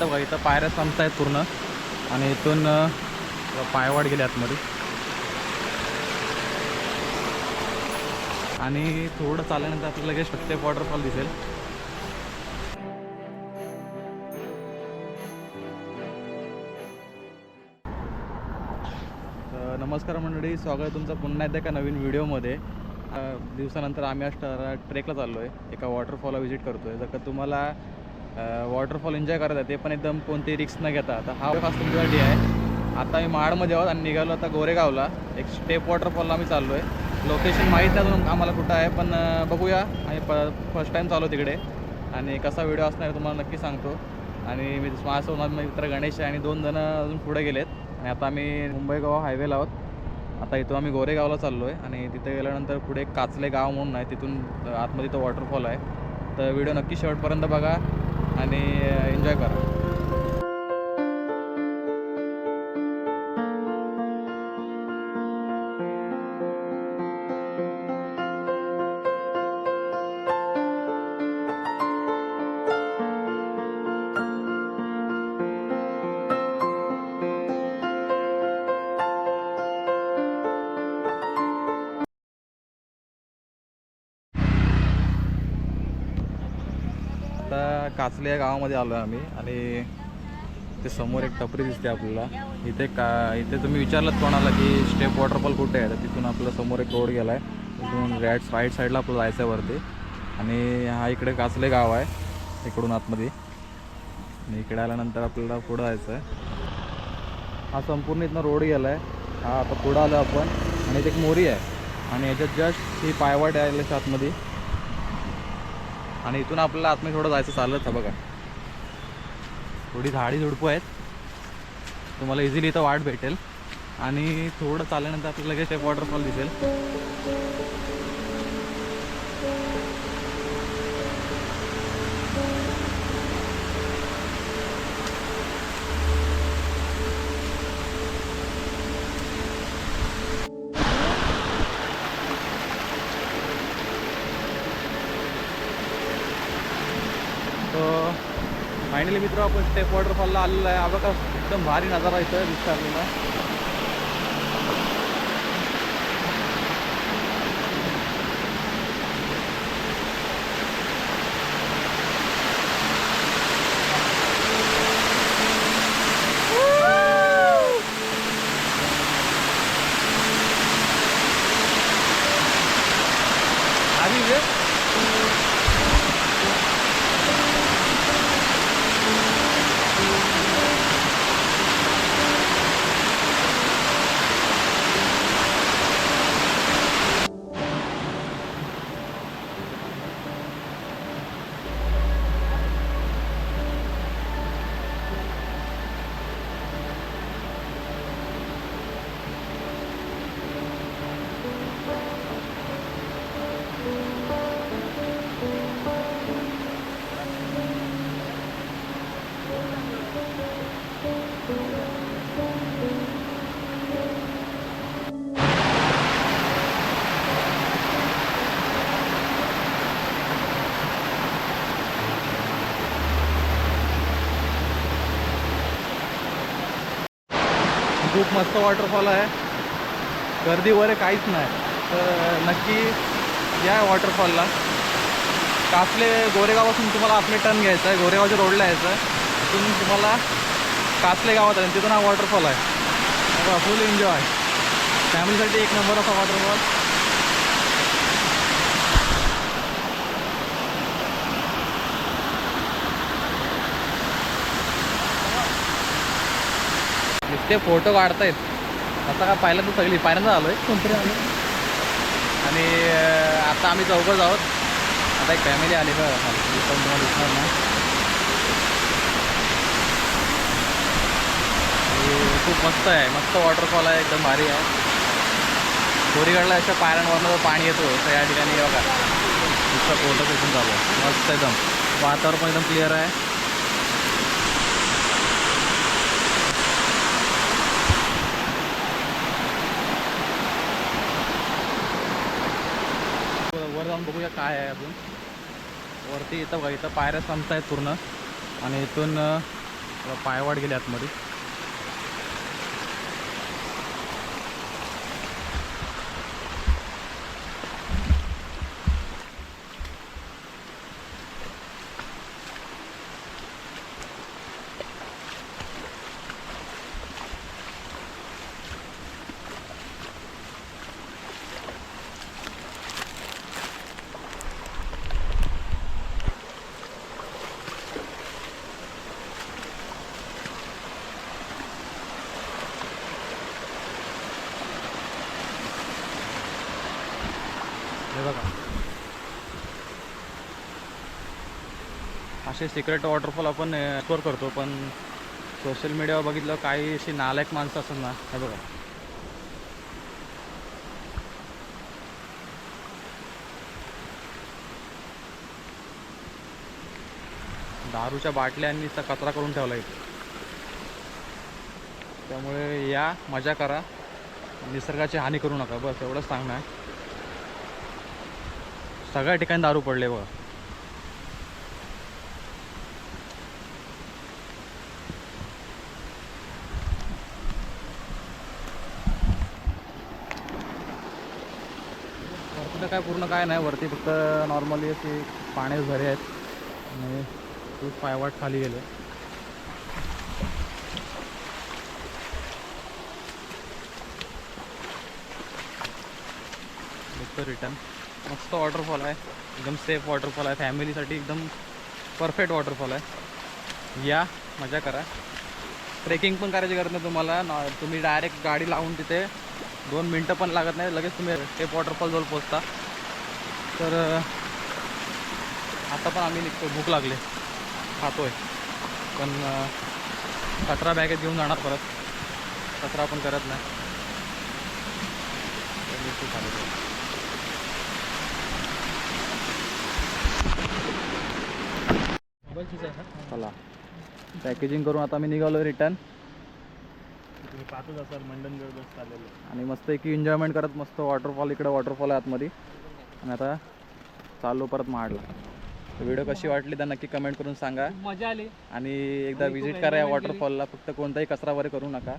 इथं बघा इथं पायऱ्या संपत आहेत पूर्ण. आणि इथून अ, पायवाट गेले आतमध्ये. आणि थोडं चालल्यानंतर आपल्याला लगेच सत्य वॉटरफॉल दिसेल. नमस्कार मंडळी स्वागत आहे तुमचं पुन्हा एकदा एका नवीन व्हिडिओमध्ये. दिवसानंतर आम्ही आज ट्रेकला चाललो आहे एका वॉटरफॉलला व्हिजिट करतो आहे जर का तुम्हाला वॉटरफॉल एन्जॉय करत आहे. ते पण एकदम कोणती रिक्स न घेता. आता हा खास तुमच्यासाठी आहे. आता आम्ही महाडमध्ये आहोत आणि निघालो आता गोरेगावला. एक स्टेप वॉटरफॉलला आम्ही चाललो आहे लोकेशन माहीत नाही अजून आम्हाला कुठं आहे पण बघूया. आम्ही प फर्स्ट टाईम चालू तिकडे. आणि कसा व्हिडिओ असणार तुम्हाला नक्की सांगतो. आणि मी माझ्यासोबत मित्र गणेश आहे आणि दोन जण अजून पुढे गेलेत. आणि आता आम्ही मुंबई गोवा हायवेला आहोत. आता इथून आम्ही गोरेगावला चाललो आहे आणि तिथे गेल्यानंतर पुढे एक काचले गाव म्हणून आहे. तिथून आतमध्ये तो वॉटरफॉल आहे. तर व्हिडिओ नक्की शेवटपर्यंत बघा. आणि एन्जॉय करा. आता काचले या गावामध्ये आलो आहे आम्ही आणि ते समोर एक टपरी दिसते आपल्याला. इथे का इथे तुम्ही विचारलं कोणाला की स्टेप वॉटरफॉल कुठे आहे? तर तिथून आपलं समोर एक रोड गेला आहे तिथून राईट राईट साईडला आपलं जायचं आहे वरती. आणि हा इकडे काचले गाव आहे इकडून आतमध्ये. आणि इकडे आल्यानंतर आपल्याला पुढं जायचं आहे हा संपूर्ण इथनं रोड गेला आहे हा आता पुढं आलो आपण. आणि इथे एक मोरी आहे. आणि याच्यात जस्ट ही पायवाट आहे आतमध्ये आणि इथून आपल्याला आतमध्ये थोडं जायचं चाललंच आहे बघा. थोडी झाडी झुडपं आहेत. तुम्हाला इझिली इथं वाट भेटेल. आणि थोडं चालल्यानंतर आपल्याला लगेच एक वॉटरफॉल दिसेल. फायनली मित्र आपण स्टेप वॉटरफॉलला आलेलो आहे. हा एकदम भारी नजारा इथं विस्तारलेला खूप मस्त वॉटरफॉल आहे. गर्दी वगैरे काहीच नाही. तर नक्की या वॉटरफॉलला कासले गोरेगावापासून तुम्हाला आपले टर्न घ्यायचं आहे. गोरेगावच्या रोडला यायचं आहे. तिथून तुम्हाला कासले गावात आहे. तिथून हा वॉटरफॉल आहे. फुल एन्जॉय फॅमिलीसाठी एक नंबर असा वॉटरफॉल नुसते फोटो काढतायत. आता का पहिल्यांदा सगळी पहिल्यांदा कोणतरी आलो? आणि अं, आता आम्ही चौघच आहोत. आता एक फॅमिली आली का तुम्हाला दिसणार आणि खूप मस्त आहे. मस्त वॉटरफॉल आहे. एकदम भारी आहे. कोरीगडला अशा पायऱ्यांवरनं पाणी येतो. तर या ठिकाणी बघा. नुसतं फोटो सेशन चालू आहे मस्त एकदम. वातावरण पण एकदम क्लिअर आहे. बघूया काय आहे अजून. वरती इथं बघा इथं पायऱ्या संपत आहेत पूर्ण. आणि इथून अं, पायवाट गेले आतमध्ये हे बघा असे सिक्रेट वॉटरफॉल आपण एक्सप्लोर करतो पण सोशल मीडियावर बघितलं काही अशी नालायक माणसं असतात ना हे बघा. दारूच्या बाटल्यांनी कचरा करून ठेवला इथे. त्यामुळे या मजा करा. निसर्गाची हानी करू नका बस एवढंच सांगणं आहे सगळ्या ठिकाणी दारू पडले बघा. इथलं काय पूर्ण काय नाही. वरती फक्त नॉर्मली अशी पाण्याचे झरे आहेत. आणि खूप पायवाट खाली गेले. निघतो रिटर्न मस्त वॉटरफॉल आहे. एकदम सेफ वॉटरफॉल आहे. फॅमिलीसाठी एकदम परफेक्ट वॉटरफॉल आहे. या मजा करा. ट्रेकिंग पण करायची गरज नाही तुम्हाला. नॉ तुम्ही डायरेक्ट गाडी लावून तिथे दोन मिनटं पण लागत नाही. लगेच तुम्ही टेप वॉटरफॉल जवळ पोचता तर आता पण आम्ही निघतो. भूक लागले. खातोय. पण अं, कचरा बॅगेत घेऊन जाणार परत. कचरा आपण करत नाही. चला. पॅकेजिंग करून आता मी निघालो रिटर्न पाहतच असाल मंडनगड बस चाललेलं. आणि मस्त की एन्जॉयमेंट करत मस्त वॉटरफॉल इकडे वॉटरफॉल आहे आतमध्ये. आणि आता चाललो परत महाडला. व्हिडिओ कशी वाटली तर नक्की कमेंट करून सांगा. मजा आली. आणि एकदा व्हिजिट करा या वॉटरफॉलला फक्त कोणताही कचरा वगैरे करू नका.